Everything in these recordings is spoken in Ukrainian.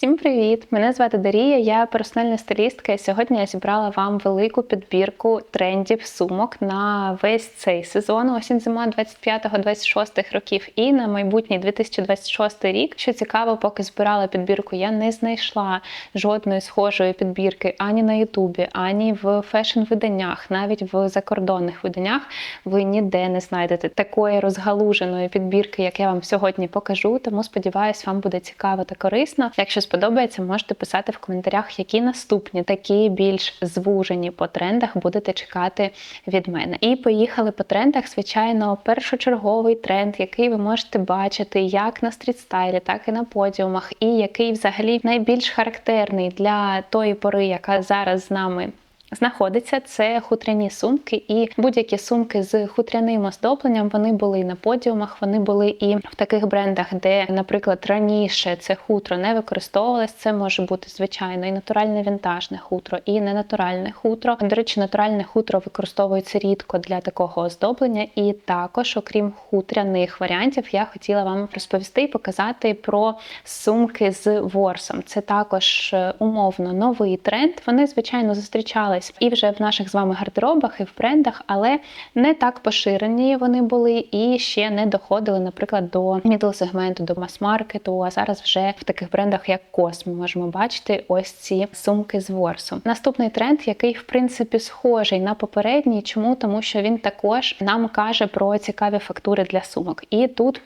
Всім привіт! Мене звати Дарія, я персональна стилістка, і сьогодні я зібрала вам велику підбірку трендів сумок на весь цей сезон, осінь зима 25-26 років і на майбутній 2026 рік. Що цікаво, поки збирала підбірку, я не знайшла жодної схожої підбірки ані на Ютубі, ані в фешн-виданнях, навіть в закордонних виданнях. Ви ніде не знайдете такої розгалуженої підбірки, як я вам сьогодні покажу. Тому сподіваюсь, вам буде цікаво та корисно. Якщо сподобається, можете писати в коментарях, які наступні такі більш звужені по трендах будете чекати від мене. І поїхали по трендах. Звичайно, першочерговий тренд, який ви можете бачити як на стрітстайлі, так і на подіумах, і який взагалі найбільш характерний для тої пори, яка зараз з нами знаходиться. Це хутряні сумки, і будь-які сумки з хутряним оздобленням вони були і на подіумах, вони були і в таких брендах, де, наприклад, раніше це хутро не використовувалось. Це може бути звичайно і натуральне вінтажне хутро, і ненатуральне хутро. До речі, натуральне хутро використовується рідко для такого оздоблення. І також, окрім хутряних варіантів, я хотіла вам розповісти і показати про сумки з ворсом. Це також е, умовно новий тренд. Вони, звичайно, зустрічали з'являлись і вже в наших з вами гардеробах, і в брендах, але не так поширені вони були і ще не доходили, наприклад, до мідл сегменту, до мас-маркету. А зараз вже в таких брендах, як Кос, можемо бачити ось ці сумки з ворсу. Наступний тренд, який в принципі схожий на попередній. Чому? Тому що він також нам каже про цікаві фактури для сумок. І тут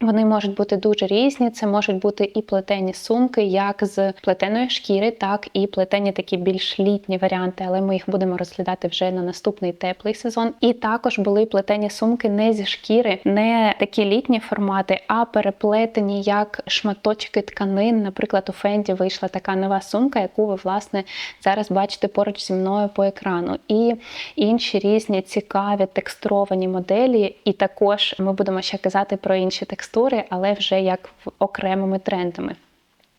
вони можуть бути дуже різні. Це можуть бути і плетені сумки, як з плетеної шкіри, так і плетені такі більш літні варіанти, але ми їх будемо розглядати вже на наступний теплий сезон. І також були плетені сумки не зі шкіри, не такі літні формати, а переплетені як шматочки тканин. Наприклад, у Фенді вийшла така нова сумка, яку ви власне зараз бачите поруч зі мною по екрану. І інші різні цікаві текстуровані моделі. І також ми будемо ще казати про інші текстури текстури, але вже як окремими трендами.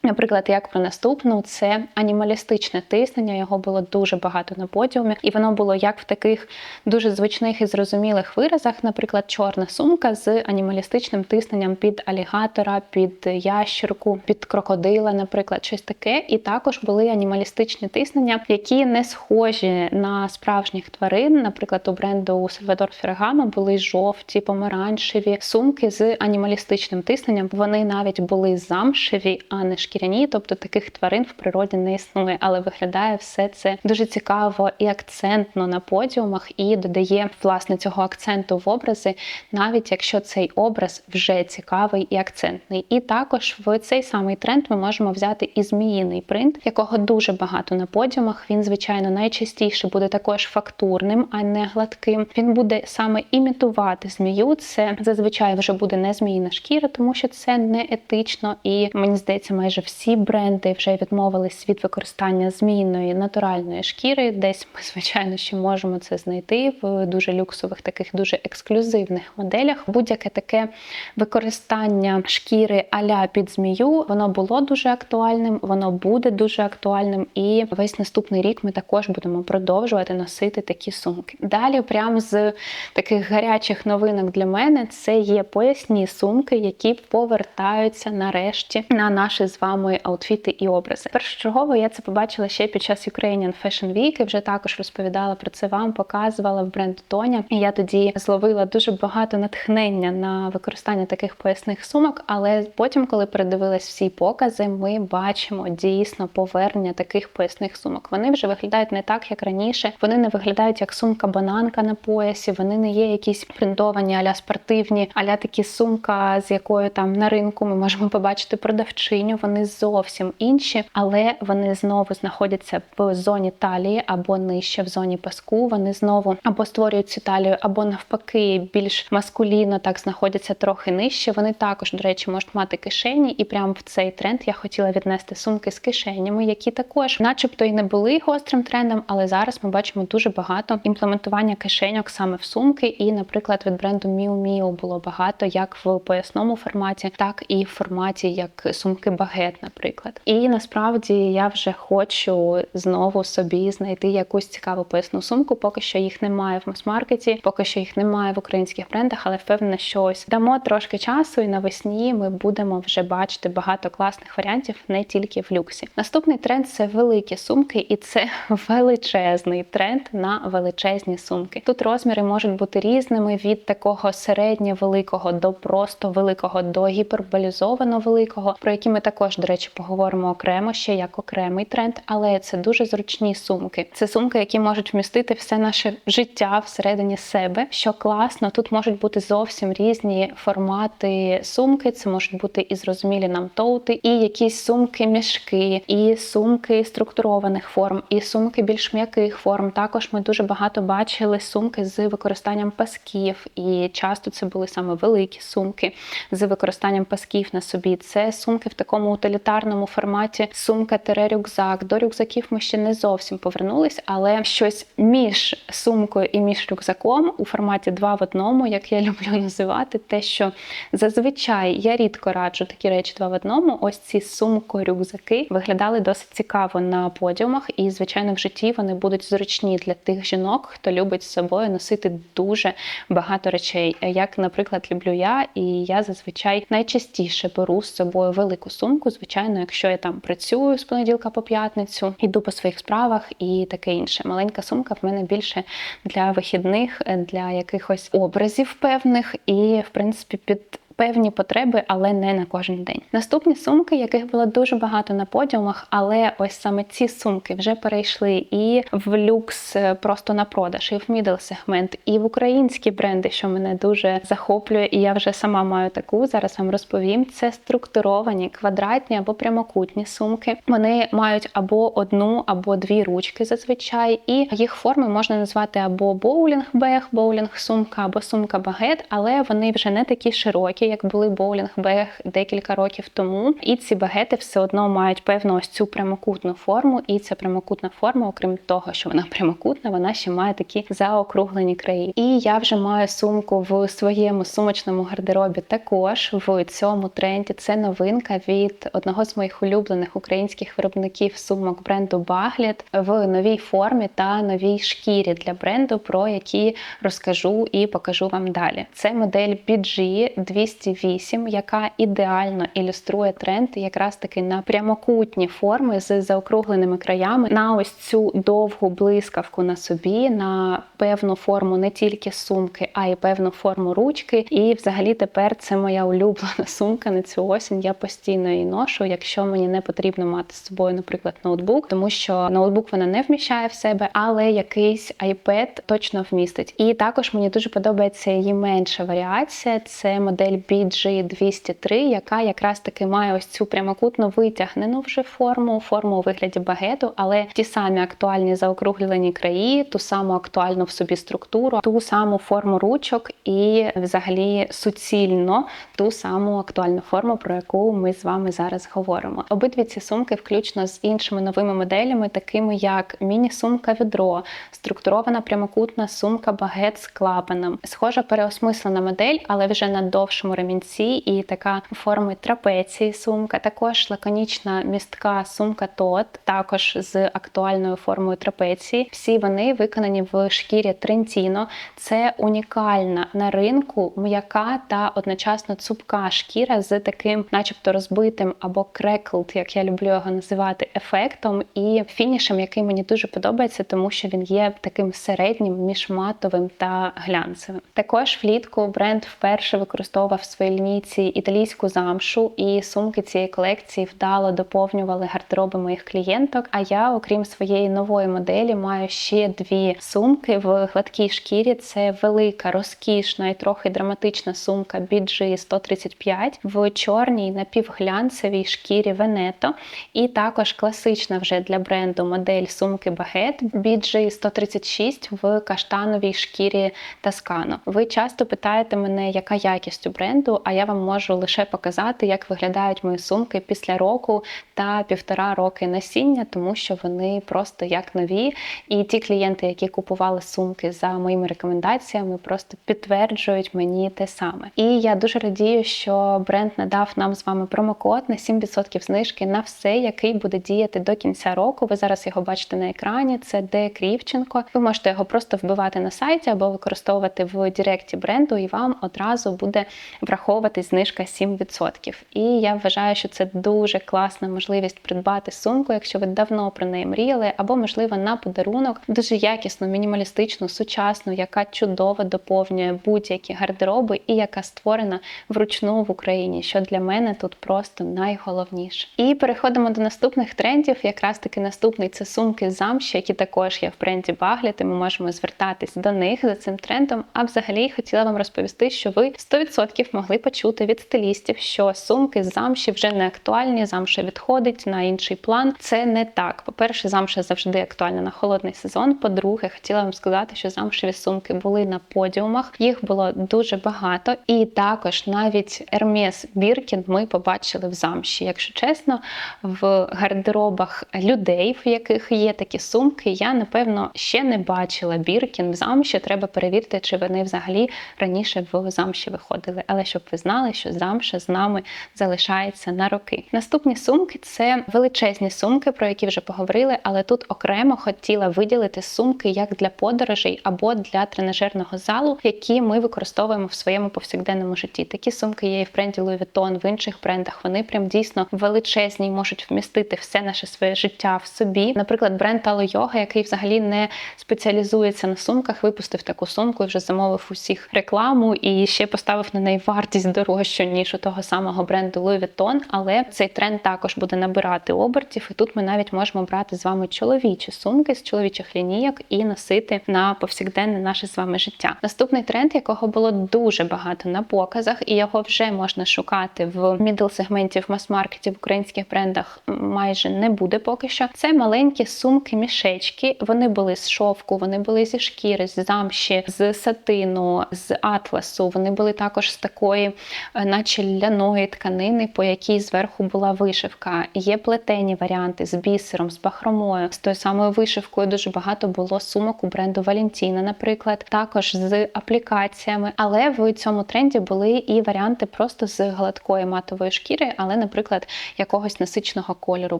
Наприклад, як про наступну, це анімалістичне тиснення. Його було дуже багато на подіумі, і воно було як в таких дуже звичних і зрозумілих виразах. Наприклад, чорна сумка з анімалістичним тисненням під алігатора, під ящерку, під крокодила, наприклад, щось таке. І також були анімалістичні тиснення, які не схожі на справжніх тварин. Наприклад, у бренду Сальвадор Феррагамо були жовті, помаранчеві сумки з анімалістичним тисненням. Вони навіть були замшеві, а не шкіряні шкіряні, тобто таких тварин в природі не існує, але виглядає все це дуже цікаво і акцентно на подіумах, і додає власне цього акценту в образи, навіть якщо цей образ вже цікавий і акцентний. І також в цей самий тренд ми можемо взяти і зміїний принт, якого дуже багато на подіумах. Він, звичайно, найчастіше буде також фактурним, а не гладким. Він буде саме імітувати змію. Це зазвичай вже буде не зміїна шкіра, тому що це не етично і мені здається, майже всі бренди вже відмовились від використання змійної натуральної шкіри. Десь ми, звичайно, ще можемо це знайти в дуже люксових, таких дуже ексклюзивних моделях. Будь-яке таке використання шкіри аля під змію, воно було дуже актуальним, воно буде дуже актуальним, і весь наступний рік ми також будемо продовжувати носити такі сумки. Далі, прямо з таких гарячих новинок для мене, це є поясні сумки, які повертаються нарешті на наше з вами вами аутфіти і образи. Першочергово я це побачила ще під час Ukrainian Fashion Week, і вже також розповідала про це вам, показувала в бренд Тоня. І я тоді зловила дуже багато натхнення на використання таких поясних сумок. Але потім, коли передивилась всі покази, ми бачимо дійсно повернення таких поясних сумок. Вони вже виглядають не так, як раніше. Вони не виглядають як сумка-бананка на поясі. Вони не є якісь принтовані аля спортивні, аля такі сумка, з якою там на ринку ми можемо побачити продавчиню. Вони зовсім інші, але вони знову знаходяться в зоні талії або нижче в зоні паску. Вони знову або створюють цю талію, або навпаки, більш маскулінно так знаходяться трохи нижче. Вони також, до речі, можуть мати кишені, і прямо в цей тренд я хотіла віднести сумки з кишенями, які також, начебто, і не були гострим трендом, але зараз ми бачимо дуже багато імплементування кишеньок саме в сумки. І, наприклад, від бренду Miu Miu було багато як в поясному форматі, так і в форматі як сумки багет багет, наприклад. І насправді я вже хочу знову собі знайти якусь цікаву поясну сумку. Поки що їх немає в мас-маркеті, поки що їх немає в українських брендах, але впевнена, що ось дамо трошки часу, і навесні ми будемо вже бачити багато класних варіантів не тільки в люксі. Наступний тренд це великі сумки, і це величезний тренд на величезні сумки. Тут розміри можуть бути різними від такого середньо великого до просто великого до гіперболізовано великого, про які ми також, до речі, поговоримо окремо ще як окремий тренд, але це дуже зручні сумки. Це сумки, які можуть вмістити все наше життя всередині себе. Що класно, тут можуть бути зовсім різні формати сумки. Це можуть бути і зрозумілі нам тоути, і якісь сумки мішки, і сумки структурованих форм, і сумки більш м'яких форм. Також ми дуже багато бачили сумки з використанням пасків, і часто це були саме великі сумки з використанням пасків на собі. Це сумки в такому утилітарному форматі сумка рюкзак. До рюкзаків ми ще не зовсім повернулись, але щось між сумкою і між рюкзаком у форматі два в одному, як я люблю називати, те, що зазвичай я рідко раджу такі речі два в одному. Ось ці сумко-рюкзаки виглядали досить цікаво на подіумах, і, звичайно, в житті вони будуть зручні для тих жінок, хто любить з собою носити дуже багато речей. Як, наприклад, люблю я, і я зазвичай найчастіше беру з собою велику сумку. Звичайно, якщо я там працюю з понеділка по п'ятницю, йду по своїх справах і таке інше. Маленька сумка в мене більше для вихідних, для якихось образів певних, і в принципі під певні потреби, але не на кожен день. Наступні сумки, яких було дуже багато на подіумах, але ось саме ці сумки вже перейшли і в люкс е, просто на продаж, і в мідл сегмент, і в українські бренди, що мене дуже захоплює, і я вже сама маю таку. Зараз вам розповім. Це структуровані квадратні або прямокутні сумки. Вони мають або одну, або дві ручки зазвичай, і їх форми можна назвати або боулінг-бег, боулінг-сумка, або сумка-багет, але вони вже не такі широкі такі, як були боулінг-бег декілька років тому. І ці багети все одно мають певну ось цю прямокутну форму. І ця прямокутна форма, окрім того, що вона прямокутна, вона ще має такі заокруглені краї. І я вже маю сумку в своєму сумочному гардеробі. Також в цьому тренді це новинка від одного з моїх улюблених українських виробників сумок бренду Багліт в новій формі та новій шкірі для бренду, про які розкажу і покажу вам далі. Це модель BG 200 208, яка ідеально ілюструє тренд якраз таки на прямокутні форми з заокругленими краями, на ось цю довгу блискавку на собі, на певну форму не тільки сумки, а й певну форму ручки. І взагалі тепер це моя улюблена сумка на цю осінь. Я постійно її ношу, якщо мені не потрібно мати з собою, наприклад, ноутбук, тому що ноутбук вона не вміщає в себе, але якийсь iPad точно вмістить. І також мені дуже подобається її менша варіація. Це модель BG203, яка якраз таки має ось цю прямокутно витягнену вже форму, форму у вигляді багету, але ті самі актуальні заокруглені краї, ту саму актуальну в собі структуру, ту саму форму ручок і взагалі суцільно ту саму актуальну форму, про яку ми з вами зараз говоримо. Обидві ці сумки, включно з іншими новими моделями, такими як міні-сумка відро, структурована прямокутна сумка багет з клапаном, схожа переосмислена модель, але вже на довшому ремінці і така форми трапеції сумка. Також лаконічна містка сумка Тот, також з актуальною формою трапеції. Всі вони виконані в шкірі Трентіно. Це унікальна на ринку м'яка та одночасно цупка шкіра з таким, начебто, розбитим або креклд, як я люблю його називати, ефектом і фінішем, який мені дуже подобається, тому що він є таким середнім між матовим та глянцевим. Також влітку бренд вперше використовував в своїй лінійці італійську замшу, і сумки цієї колекції вдало доповнювали гардероби моїх клієнток. А я, окрім своєї нової моделі, маю ще дві сумки в гладкій шкірі. Це велика, розкішна і трохи драматична сумка BG 135 в чорній напівглянцевій шкірі Венето. І також класична вже для бренду модель сумки Багет BG 136 в каштановій шкірі Таскано. Ви часто питаєте мене, яка якість у бренду бренду. А я вам можу лише показати, як виглядають мої сумки після року та півтора роки носіння, тому що вони просто як нові. І ті клієнти, які купували сумки за моїми рекомендаціями, просто підтверджують мені те саме. І я дуже радію, що бренд надав нам з вами промокод на 7% знижки на все, який буде діяти до кінця року. Ви зараз його бачите на екрані. Це Де Крівченко. Ви можете його просто вбивати на сайті або використовувати в Директі бренду, і вам одразу буде враховувати знижка 7%. І я вважаю, що це дуже класна можливість придбати сумку, якщо ви давно про неї мріяли, або, можливо, на подарунок дуже якісну, мінімалістичну, сучасну, яка чудово доповнює будь-які гардероби і яка створена вручну в Україні, що для мене тут просто найголовніше. І переходимо до наступних трендів. Якраз таки наступний це сумки замші, які також є в бренді Багліт, Ми можемо звертатись до них за цим трендом. А взагалі хотіла вам розповісти, що ви 100% могли почути від стилістів, що сумки з замші вже не актуальні. Замша відходить на інший план. Це не так. По-перше, замша завжди актуальна на холодний сезон. По-друге, хотіла вам сказати, що замшеві сумки були на подіумах. Їх було дуже багато, і також навіть Hermes Біркін ми побачили в замші. Якщо чесно, в гардеробах людей, в яких є такі сумки, я напевно ще не бачила Біркін в замші. Треба перевірити, чи вони взагалі раніше в замші виходили. Але щоб ви знали, що замша з нами залишається на роки. Наступні сумки це величезні сумки, про які вже поговорили, але тут окремо хотіла виділити сумки як для подорожей або для тренажерного залу, які ми використовуємо в своєму повсякденному житті. Такі сумки є і в бренді Louis Vuitton, в інших брендах. Вони прям дійсно величезні можуть вмістити все наше своє життя в собі. Наприклад, бренд Talo Yoga, який взагалі не спеціалізується на сумках, випустив таку сумку і вже замовив усіх рекламу і ще поставив на неї вартість дорожчу ніж у того самого бренду Louis Vuitton. Але цей тренд також буде набирати обертів, і тут ми навіть можемо брати з вами чоловічі сумки з чоловічих лінійок і носити на повсякденне наше з вами життя. Наступний тренд, якого було дуже багато на показах, і його вже можна шукати в мідл сегменті в мас-маркеті в українських брендах майже не буде поки що. Це маленькі сумки-мішечки. Вони були з шовку, вони були зі шкіри, з замші, з сатину, з атласу. Вони були також з такої, е, наче ляної тканини, по якій зверху була вишивка. Є плетені варіанти з бісером, з бахромою, з тою самою вишивкою. Дуже багато було сумок у бренду Валентіна, наприклад, також з аплікаціями. Але в цьому тренді були і варіанти просто з гладкої матової шкіри, але, наприклад, якогось насичного кольору,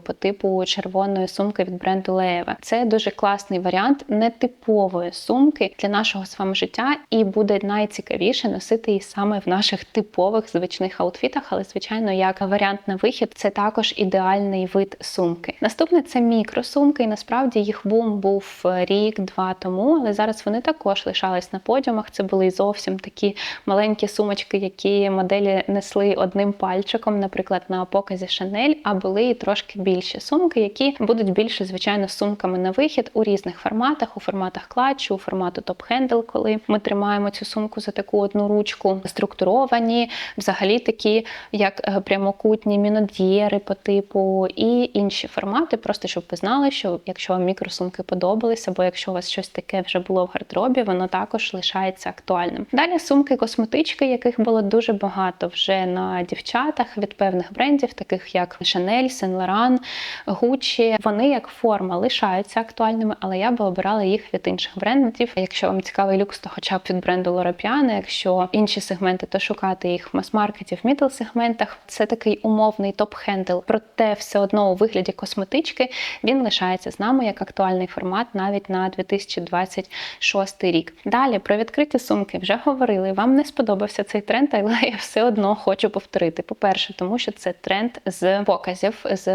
по типу червоної сумки від бренду Леєве. Це дуже класний варіант нетипової сумки для нашого з вами життя, і буде найцікавіше носити її саме в наших типових звичних аутфітах. Але, звичайно, як варіант на вихід, це також ідеальний вид сумки. Наступне це мікросумки, і насправді їх бум був рік-два тому, але зараз вони також лишались на подіумах. Це були зовсім такі маленькі сумочки, які моделі несли одним пальчиком, наприклад, на показі Шанель, а були і трошки більші сумки, які будуть більше, звичайно, сумками на вихід у різних форматах, у форматах клатчу, у формату топ-хендл, коли ми тримаємо цю сумку за таку одну ручку, структуровані, взагалі такі, як е, прямокутні мінод'єри по типу, і інші формати, просто щоб ви знали, що якщо вам мікросумки подобалися, або якщо у вас щось таке вже було в гардеробі, воно також лишається актуальним. Далі сумки, косметички, яких було дуже багато вже на дівчатах від певних брендів, таких як Chanel, Saint Laurent, Gucci. Вони як форма лишаються актуальними, але я би обирала їх від інших брендів. Якщо вам цікавий люкс, то хоча б від бренду Laura якщо інші сегменти, то шукати їх в мас-маркеті, в мідл сегментах. Це такий умовний топ-хендл, проте все одно у вигляді косметички він лишається з нами як актуальний формат навіть на 2026 рік. Далі про відкриті сумки вже говорили. Вам не сподобався цей тренд, але я все одно хочу повторити. По-перше, тому що це тренд з показів з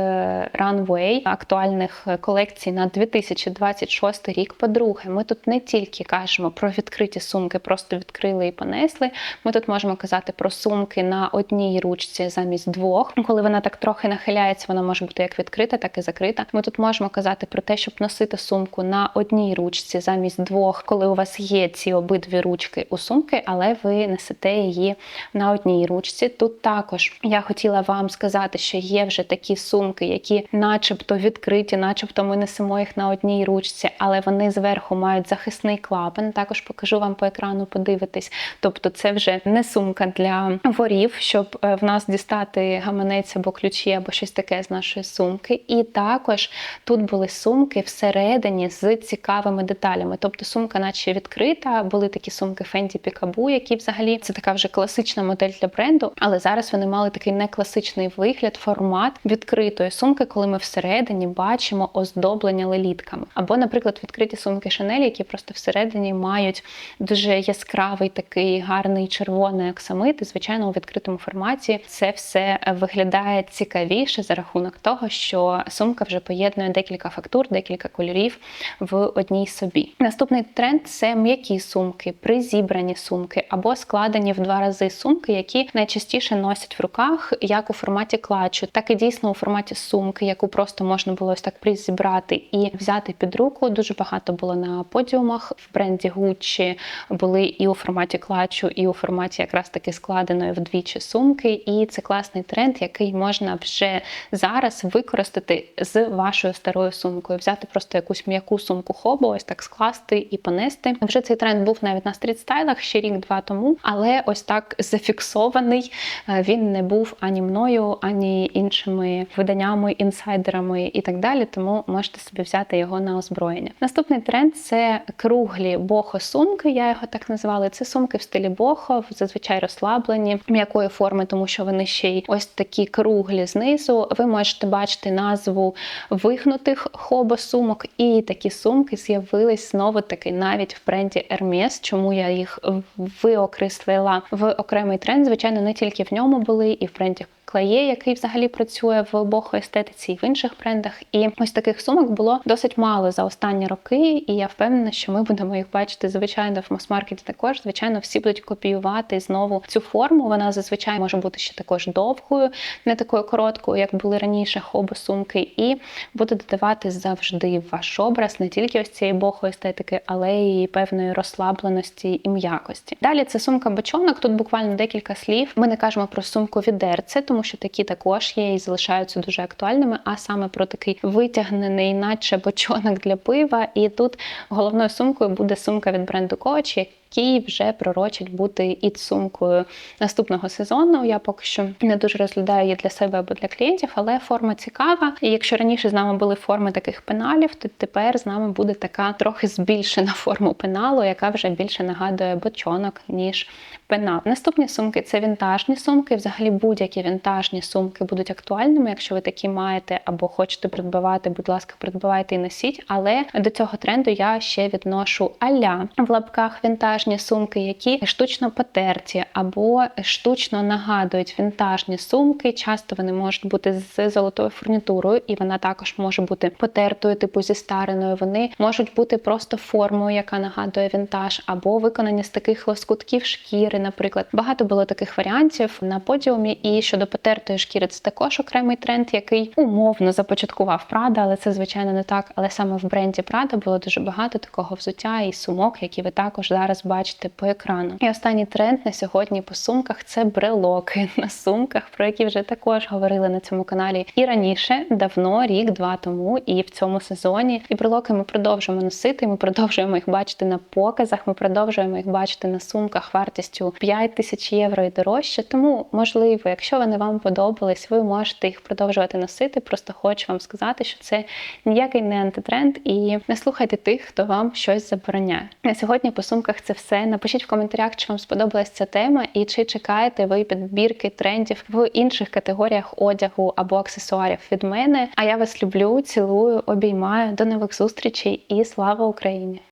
Runway, актуальних колекцій на 2026 рік. По-друге, ми тут не тільки кажемо про відкриті сумки, просто відкрили і понесли. Ми тут можемо казати про сумки на одній ручці замість двох. Коли вона так трохи нахиляється, вона може бути як відкрита, так і закрита. Ми тут можемо казати про те, щоб носити сумку на одній ручці замість двох, коли у вас є ці обидві ручки у сумки, але ви несете її на одній ручці. Тут також я хотіла вам сказати, що є вже такі сумки, які, начебто, відкриті, начебто, ми несемо їх на одній ручці, але вони зверху мають захисний клапан. Також покажу вам по екрану, подивитись. Тобто, це вже не сумка сумка для ворів, щоб е, в нас дістати гаманець або ключі, або щось таке з нашої сумки. І також тут були сумки всередині з цікавими деталями. Тобто сумка, наче відкрита, були такі сумки Fendi Peekaboo, які взагалі це така вже класична модель для бренду, але зараз вони мали такий некласичний вигляд, формат відкритої сумки, коли ми всередині бачимо оздоблення лелітками. Або, наприклад, відкриті сумки Chanel, які просто всередині мають дуже яскравий такий гарний червоний оксамит. І, звичайно, у відкритому форматі це все виглядає цікавіше за рахунок того, що сумка вже поєднує декілька фактур, декілька кольорів в одній собі. Наступний тренд це м'які сумки, призібрані сумки або складені в два рази сумки, які найчастіше носять в руках, як у форматі клачу, так і дійсно у форматі сумки, яку просто можна було ось так призібрати і взяти під руку. Дуже багато було на подіумах в бренді Gucci, були і у форматі клачу, і у форматі якраз таки складеної вдвічі сумки. І це класний тренд, який можна вже зараз використати з вашою старою сумкою, взяти просто якусь м'яку сумку хобо, ось так скласти і понести. Вже цей тренд був навіть на стрітстайлах ще рік-два тому, але ось так зафіксований. Е, Він не був ані мною, ані іншими виданнями, інсайдерами і так далі. Тому можете собі взяти його на озброєння. Наступний тренд це круглі бохо-сумки. Я його так назвала. Це сумки в стилі бохо, зазвичай розслаблені м'якої форми, тому що вони ще й ось такі круглі знизу. Ви можете бачити назву вигнутих хобо-сумок, і такі сумки з'явились знову таки навіть в бренді Hermes. Чому я їх виокреслила в окремий тренд? Звичайно, не тільки в ньому були, і в бренді Клає, який взагалі працює в бохо естетиці і в інших брендах. І ось таких сумок було досить мало за останні роки. І я впевнена, що ми будемо їх бачити звичайно в мас-маркеті також. Звичайно, всі будуть копіювати знову цю форму. Вона зазвичай може бути ще також довгою, не такою короткою, як були раніше хобо-сумки, і буде додавати завжди ваш образ не тільки ось цієї бохо естетики, але й певної розслабленості і м'якості. Далі це сумка бочонок. Тут буквально декілька слів. Ми не кажемо про сумку відерце, тому що такі також є і залишаються дуже актуальними, а саме про такий витягнений, наче бочонок для пива. І тут головною сумкою буде сумка від бренду Coach, який вже пророчить бути і сумкою наступного сезону. Я поки що не дуже розглядаю її для себе або для клієнтів, але форма цікава. І якщо раніше з нами були форми таких пеналів, то тепер з нами буде така трохи збільшена форма пеналу, яка вже більше нагадує бочонок, ніж пенал. Наступні сумки це вінтажні сумки. Взагалі будь-які вінтажні сумки будуть актуальними. Якщо ви такі маєте або хочете придбавати, будь ласка, придбавайте і носіть. Але до цього тренду я ще відношу аля в лапках вінтажні сумки, які штучно потерті або штучно нагадують вінтажні сумки. Часто вони можуть бути з золотою фурнітурою, і вона також може бути потертою, типу зі стариною. Вони можуть бути просто формою, яка нагадує вінтаж, або виконані з таких лоскутків шкіри наприклад. Багато було таких варіантів на подіумі. І щодо потертої шкіри, це також окремий тренд, який умовно започаткував Прада, але це звичайно не так. Але саме в бренді Прада було дуже багато такого взуття і сумок, які ви також зараз по екрану. І останній тренд на сьогодні по сумках це брелоки на сумках, про які вже також говорили на цьому каналі і раніше, давно, рік-два тому, і в цьому сезоні. І брелоки ми продовжуємо носити. Ми продовжуємо їх бачити на показах. Ми продовжуємо їх бачити на сумках вартістю 5 тисяч євро і дорожче. Тому, можливо, якщо вони вам подобались, ви можете їх продовжувати носити. Просто хочу вам сказати, що це ніякий не антитренд, і не слухайте тих, хто вам щось забороняє. На сьогодні по сумках це все. Напишіть в коментарях, чи вам сподобалась ця тема, і чи чекаєте ви підбірки трендів в інших категоріях одягу або аксесуарів від мене. А я вас люблю, цілую, обіймаю. До нових зустрічей і слава Україні!